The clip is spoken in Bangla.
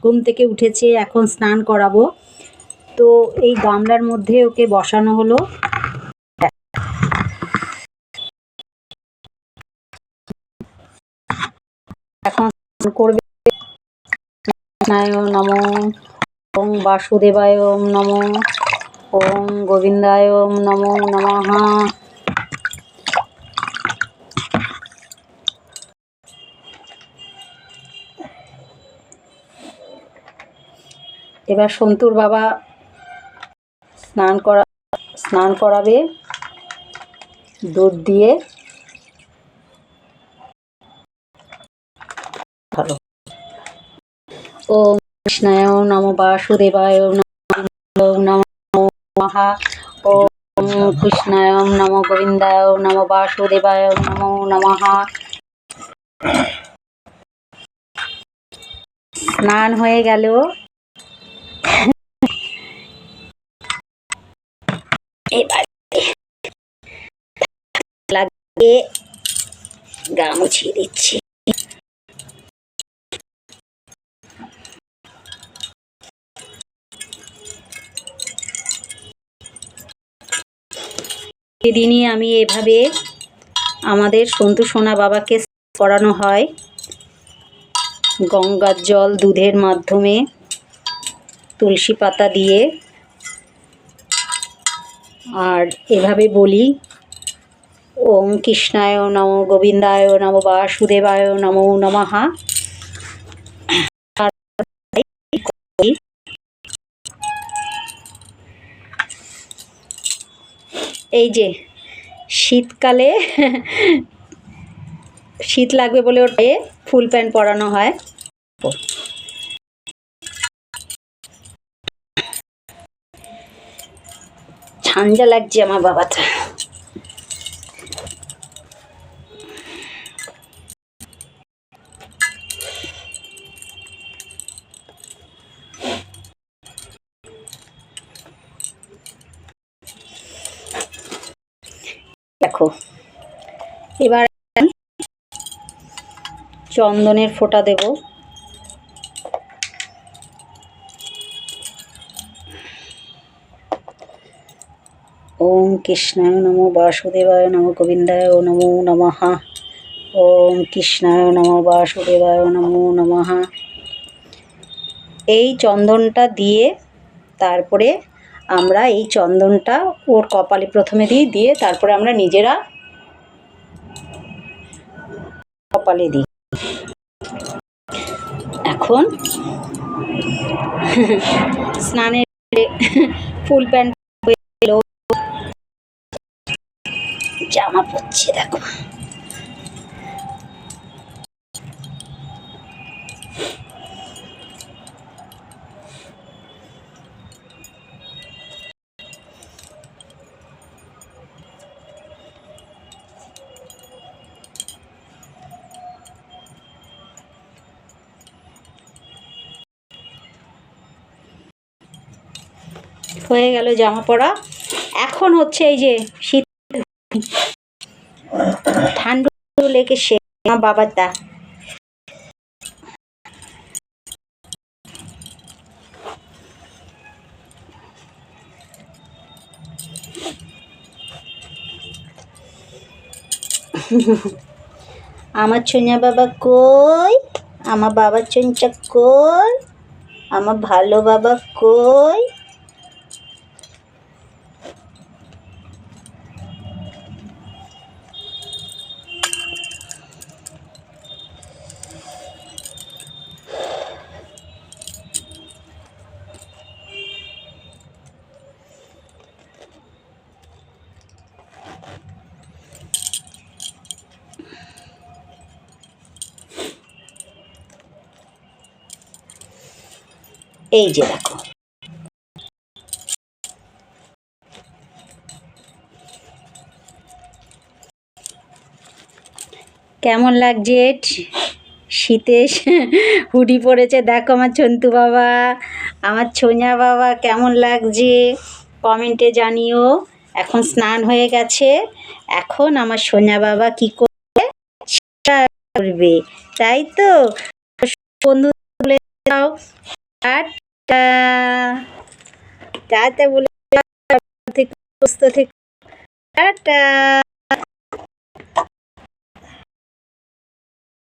ঘুম থেকে উঠেছে, এখন স্নান করাবো। তো এই গামলার মধ্যে ওকে বসানো হলো। এখন করবে। নম ওং বাসুদেবায় নম, ওম গোবিন্দায় নমো নমঃ। এবার সন্তুর বাবা স্নান করা স্নান করাবে। দুধ দিয়ে। ওম কৃষ্ণায় নম বাসুদেবায় নম মহা। ওম কৃষ্ণায় নম গোবিন্দায় নম বাসুদেবায় নমো নমঃ। স্নান হয়ে গেল এবার গা মুছিয়ে দিচ্ছি। সেদিনই আমি এভাবে আমাদের সন্তু সোনা বাবাকে করানো হয়। গঙ্গার জল দুধের মাধ্যমে তুলসী পাতা দিয়ে। আর এভাবে বলি ওম কৃষ্ণায় নম, গোবিন্দায় নম, বাসুদেবায় নমো, নমঃ। এই যে, শীতকালে শীত লাগবে বলে ওটাকে ফুল প্যান্ট পরানো হয়। ঠান্ডা লাগছে আমার বাবাটা। দেখো। এবার চন্দনের ফোঁটা দেব। ওম কৃষ্ণায় নম বাসুদেবায় নম গোবিন্দায় নমো নমঃ। ওম কৃষ্ণায় নম বাসুদেবায় নমো নমঃ। এই চন্দনটা দিয়ে তারপরে আমরা এই চন্দনটা ওর কপালে প্রথমে দিই, দিয়ে তারপরে আমরা নিজেরা কপালে দিই। এখন স্নানের ফুল প্যান্ট জামা পরছে, দেখো। হয়ে গেল জামা পরা এখন হচ্ছে এই যে শীত ঠান্ডা লেগে সে আমার বাবার দা। আমার ছোঁয়া বাবা কই? আমার বাবার চঞ্চা কই? আমার ভালো বাবা কই? এই যে দেখো। কেমন লাগছে? শীতে হুডি পরেছে, দেখো আমার ছন্তু বাবা, আমার ছোঁয়া বাবা কেমন লাগছে? কমেন্টে জানিও। এখন স্নান হয়ে গেছে, এখন আমার সোনা বাবা কি করবে? করবে, তাই তো? বন্ধু দাও। টাটা টাটা বলে সুস্থ থেকে টাটা